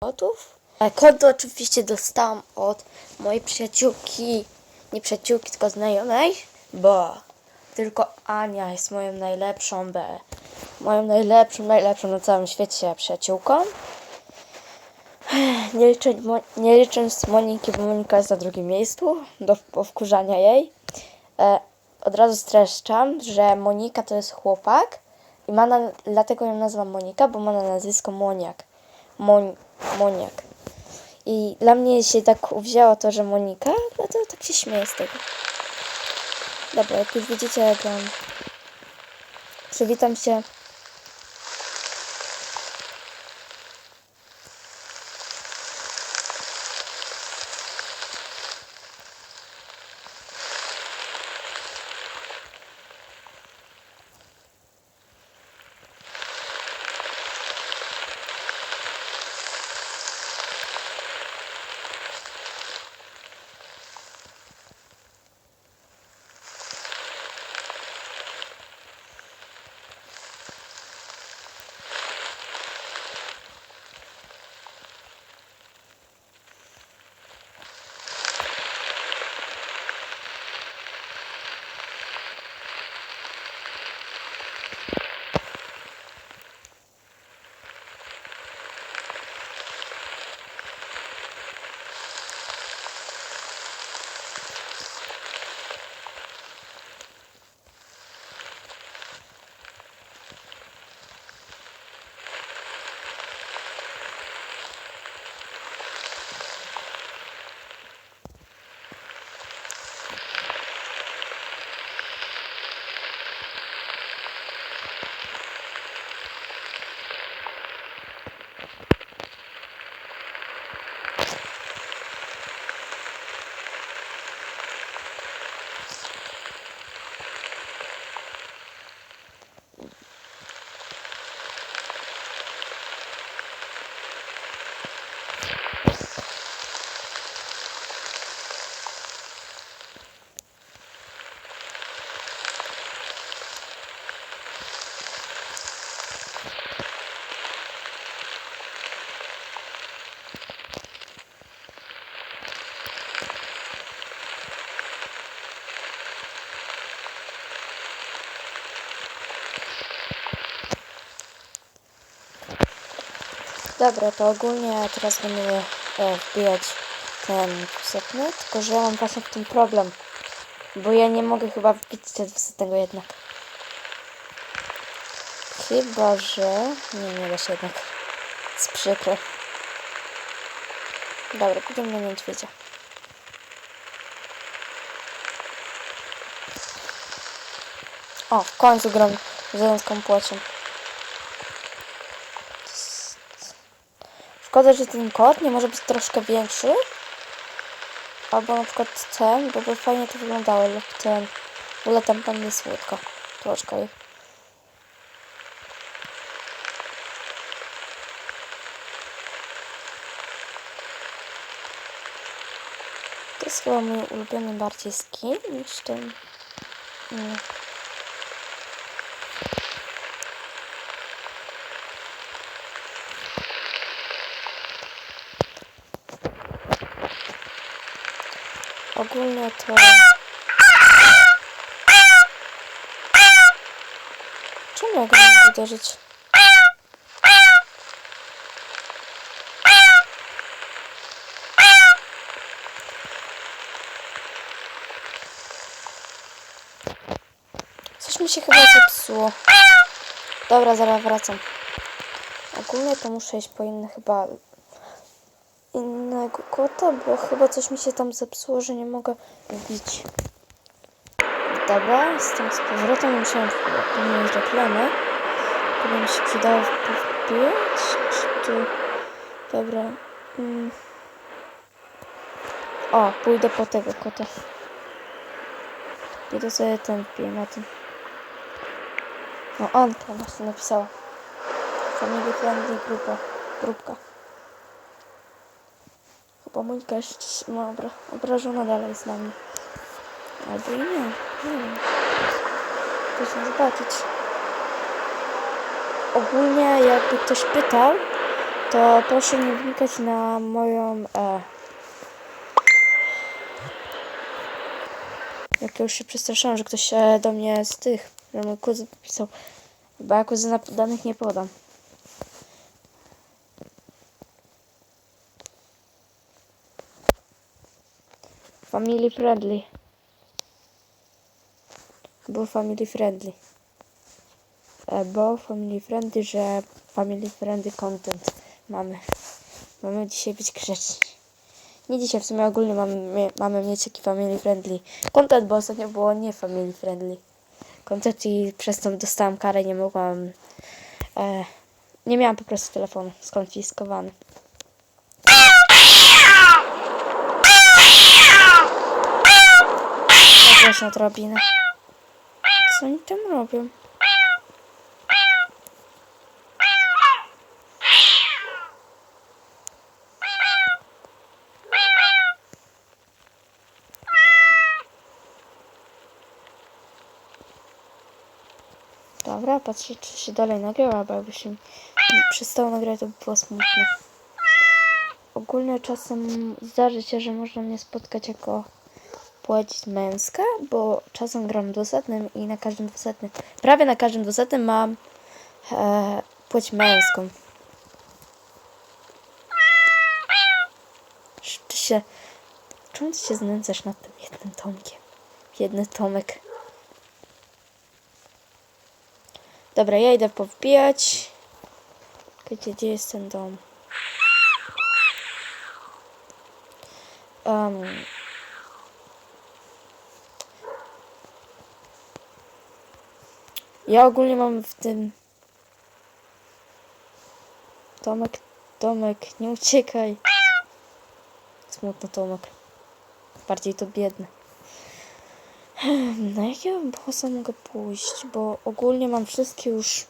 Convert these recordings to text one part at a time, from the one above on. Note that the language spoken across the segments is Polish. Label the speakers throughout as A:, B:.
A: kodów. E, Kody oczywiście dostałam od mojej przyjaciółki, nie przyjaciółki, tylko znajomej, bo tylko Ania jest moją najlepszą, be, moją najlepszą, najlepszą na całym świecie przyjaciółką. Nie licząc, Mo- nie licząc Moniki, bo Monika jest na drugim miejscu do powkurzania jej. E, od razu streszczam, że Monika to jest chłopak i ma na, dlatego ją nazywam Monika, bo ma na nazwisko Moniak. Mon, Moniak. I dla mnie się tak uwzięło to, że Monika, no to tak się śmieję z tego. Dobra, jak już widzicie, jak gram. Przywitam się. Dobra, to ogólnie ja teraz będę e, wbijać ten setny, tylko że ja mam właśnie w tym problem. Bo ja nie mogę chyba wbić tego jednak. Chyba, że... Nie, nie da się jednak. Jest przykre. Dobra, pójdziemy na niedźwiedzia. O, w końcu gram z płcią. Szkoda, że ten kot nie może być troszkę większy. Albo na przykład ten, bo by fajnie to wyglądało, lub ten. Ale tam pan jest słodko. Troszkę. To jest chyba mój ulubiony bardziej skin niż ten. Nie. Ogólnie to... Czemu ja go mogę uderzyć? Coś mi się chyba zepsuło. Dobra, zaraz wracam. Ogólnie to muszę iść po inne chyba innego kota, bo chyba coś mi się tam zepsuło, że nie mogę wbić. Dobra, jestem z powrotem, musiałam pominąć reklamę. By mi się przydało wbijać, czy tu... Dobra. Mm. O, pójdę po tego kota. Pójdę sobie ten wbiję na tym. No, Anka właśnie napisała. Family friendly grupa. Grupka. Chyba Monika jeszcze ma obra obrażona dalej z nami. Albo i nie. Nie wiem. Proszę zobaczyć. Ogólnie jakby ktoś pytał, to proszę nie wnikać na moją. E, jak ja już się przestraszyłam, że ktoś się do mnie z tych, że mój kuzyn pisał, bo ja kuzyna danych nie podam. Family friendly. Bo family friendly. E, Bo family friendly, że family friendly content mamy. Mamy dzisiaj być grzeczni. Nie dzisiaj, w sumie ogólnie mamy, mamy mieć taki family friendly content, bo ostatnio było nie family friendly content i przez to dostałam karę, nie mogłam... E, nie miałam po prostu telefonu skonfiskowany. To głośno drobinę. Co oni tam robią? Dobra, patrzę czy się dalej nagrywa, bo jakby się przestało nagrać, to by było smutne. Ogólnie czasem zdarzy się, że można mnie spotkać jako płeć męska, bo czasem gram dwusetnym i na każdym dwusetnym, prawie na każdym dwusetnym mam e, płeć męską. Ty się, czemu ty się znęcasz nad tym jednym tomkiem? Jedny tomek. Dobra, ja idę powbijać. Gdzie, gdzie jest ten dom? Um, ja ogólnie mam w tym... Tomek, Tomek, nie uciekaj. Smutno Tomek. Bardziej to biedny. Na jakiego bossa mogę pójść? Bo ogólnie mam wszystkie już...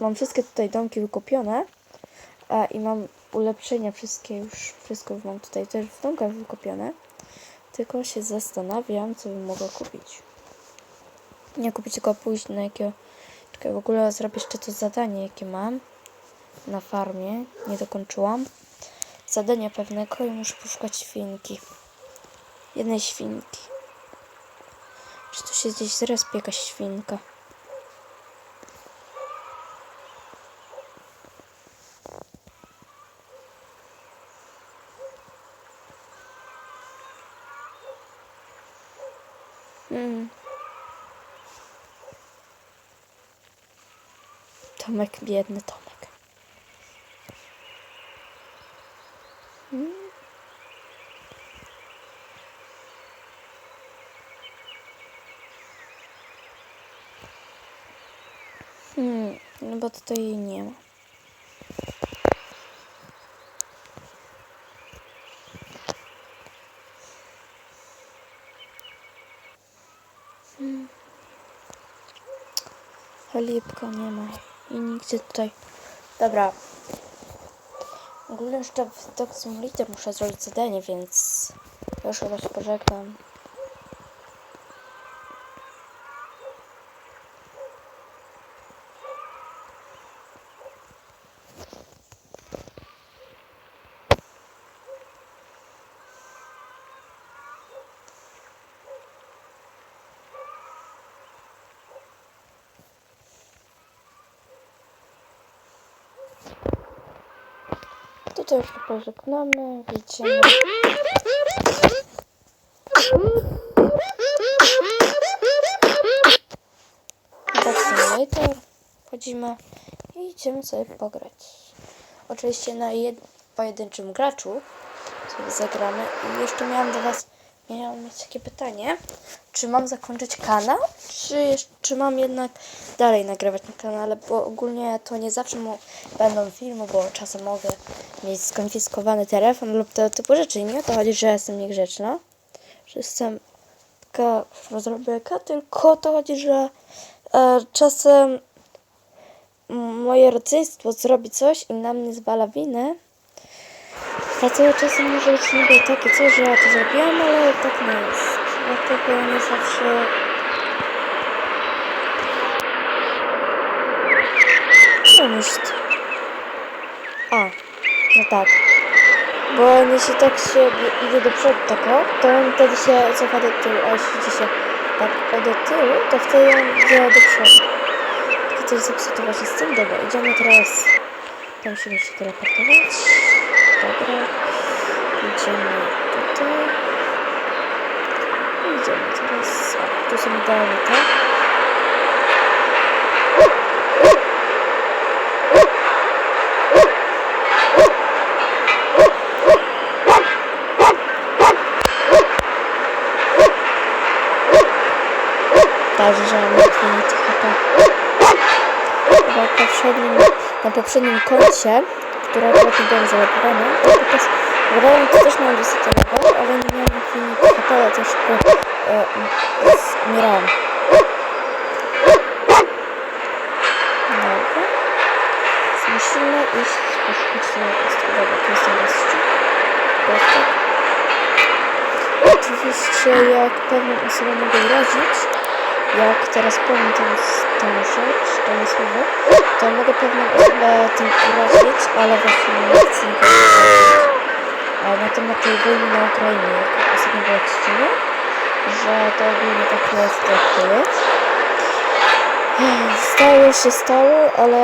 A: Mam wszystkie tutaj domki wykopione. A, I mam ulepszenia wszystkie już. Wszystko już mam tutaj też w domkach wykopione. Tylko się zastanawiam, co bym mogła kupić. Nie kupić, tylko pójść na jakiego... Czekaj, w ogóle zrobię jeszcze to zadanie, jakie mam. Na farmie. Nie dokończyłam. Zadania pewnego i muszę poszukać świnki. Jednej świnki. Czy tu się gdzieś zrespie jakaś świnka? Tomek, biedny Tomek. Mm. Hmm, no bo tutaj jej nie ma. Hmm. Chalipka nie ma i nigdzie tutaj. Dobra. Ogólnie jeszcze w Simulator muszę zrobić zadanie, więc już chyba Tutaj już pożegnamy. Widzimy. Dog Simulator. Wchodzimy i idziemy sobie pograć. Oczywiście na jed pojedynczym graczu sobie zagramy. I jeszcze miałam do Was miałam mieć takie pytanie. Czy mam zakończyć kanał, czy, czy mam jednak dalej nagrywać na kanale, bo ogólnie to nie zawsze mu będą filmy, bo czasem mogę mieć skonfiskowany telefon lub tego typu rzeczy. Nie o to chodzi, że jestem niegrzeczna, że jestem taka rozrobieka, tylko o to chodzi, że e, czasem moje rodzeństwo zrobi coś i na mnie zwala winę. Dlatego czasem może być niby takie coś, że ja to zrobiłam, ale tak nie jest. Dlatego nie zawsze... Jest? A, No tak. Bo jeśli tak się idzie do przodu tak o, to on wtedy się cofa do tyłu, a jeśli się tak do tyłu, to wtedy on idzie do przodu. Tylko coś zepsuto właśnie z tym. Dobra, idziemy teraz... Tam się teleportować. Dobra. Idziemy tutaj. Idziemy teraz... O, tu są idealnie, tak? Także, 2 minuty HP. Chyba poprzednim, na poprzednim koncie, które akurat nie byłem zalogowana, to po prostu grałem to też miałem dosyć level, ale nie miałem infinity HP, ale też szybko e, z- umierałem. Dobra. Więc musimy iść poszukać tego kostki. Dobra, tu jest ten gościu. Kostek. Oczywiście jak pewną osobę mogę urazić, jak teraz powiem tą rzecz, to słowo, to mogę pewną osobę tym urazić, ale właśnie nie nikogo urazić. A na temat tej wojny na Ukrainie, jak ostatnio było odcinek, że to ogólnie tak jest, jak jest. Stało się stało, ale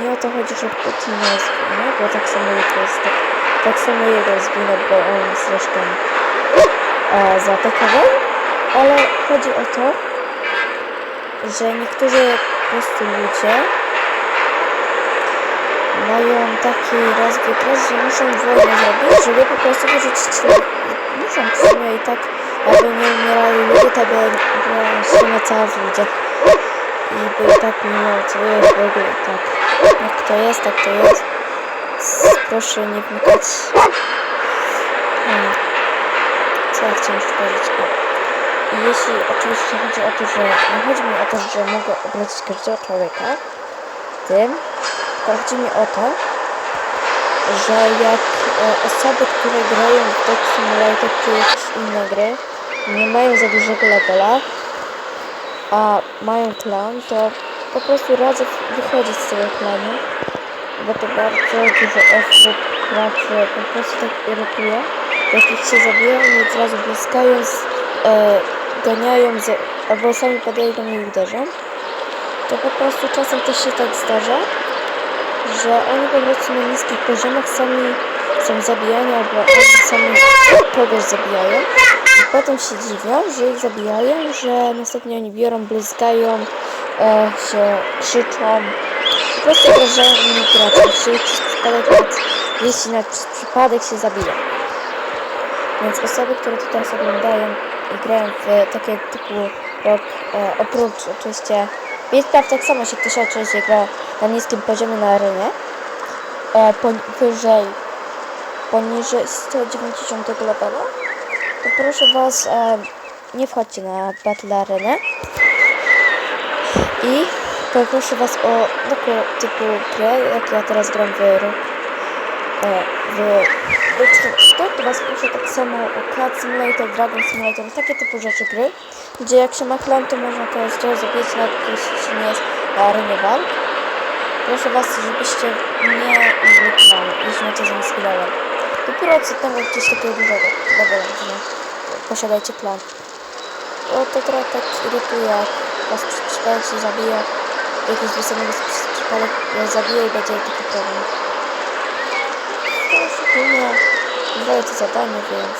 A: nie o to chodzi, że Putin nie zginął, bo tak samo jego jest, tak, tak samo jego zginął, bo on zresztą e, zaatakował, ale chodzi o to, że niektórzy po prostu ludzie mają taki rozwykres, że muszą wojnę zrobić, żeby po prostu wyrzucić muszą w sumie i tak, aby nie umierali ludzie, to by była śmierć cała w ludziach. I by tak nie miało co jeść w ogóle, tak. Jak to jest, tak to jest. Proszę nie wnikać. Co ja chciałam jeszcze powiedzieć? I jeśli oczywiście chodzi o to, że nie chodzi mi o to, że mogę obrazić każdego człowieka, tym, tylko chodzi mi o to, że jak e, osoby, które grają w Dog Simulator czy jakieś inne gry, nie mają za dużego levela, a mają klan, to po prostu radzę wychodzić z tego klanu, bo to bardzo dużo osób, graczy po prostu tak irytuje. Jak ich się zabiją, oni od razu bliskają, z, e, ganiają, z, albo sami podejdą i uderzą. To po prostu czasem też się tak zdarza, że oni po prostu na niskich poziomach sami są zabijani, albo oni sami kogoś zabijają. I potem się dziwią, że ich zabijają, że następnie oni biorą, blizgają, e, się krzyczą. Po prostu obrażają innych graczy. Przez przypadek, jeśli na przypadek się zabiją. Więc osoby, które to teraz oglądają grają w takie typu rok, e, oprócz oczywiście Minecraft tak samo się ktoś oczywiście gra na niskim poziomie na arenie, e, powyżej, poniżej 190 levela, to proszę Was, e, nie wchodźcie na Battle Arenę. I poproszę Was o taką typu grę, jak ja teraz gram w e, w Rockstar, to Was proszę tak samo o Cat Simulator, Dragon Simulator, takie typu rzeczy gry, gdzie jak się ma klan, to można to zdział zabić na jeśli nie jest na arenie walk. Proszę Was, żebyście nie klanu, jeśli macie za niski level. Dopiero temu gdzieś takiego dużego levela, że posiadajcie klan. Bo to trochę tak irytuje, jak Was przypadek się zabija, jakiś wysokiego przypadek zabije i będzie taki problem. To już zadanie, więc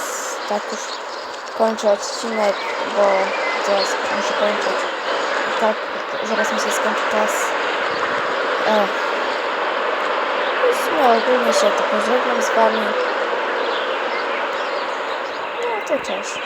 A: tak już kończę odcinek, bo zaraz muszę kończyć. I tak zaraz mi się skończy czas. E. I w sumie ogólnie się to pożegnam z wami. No to cześć.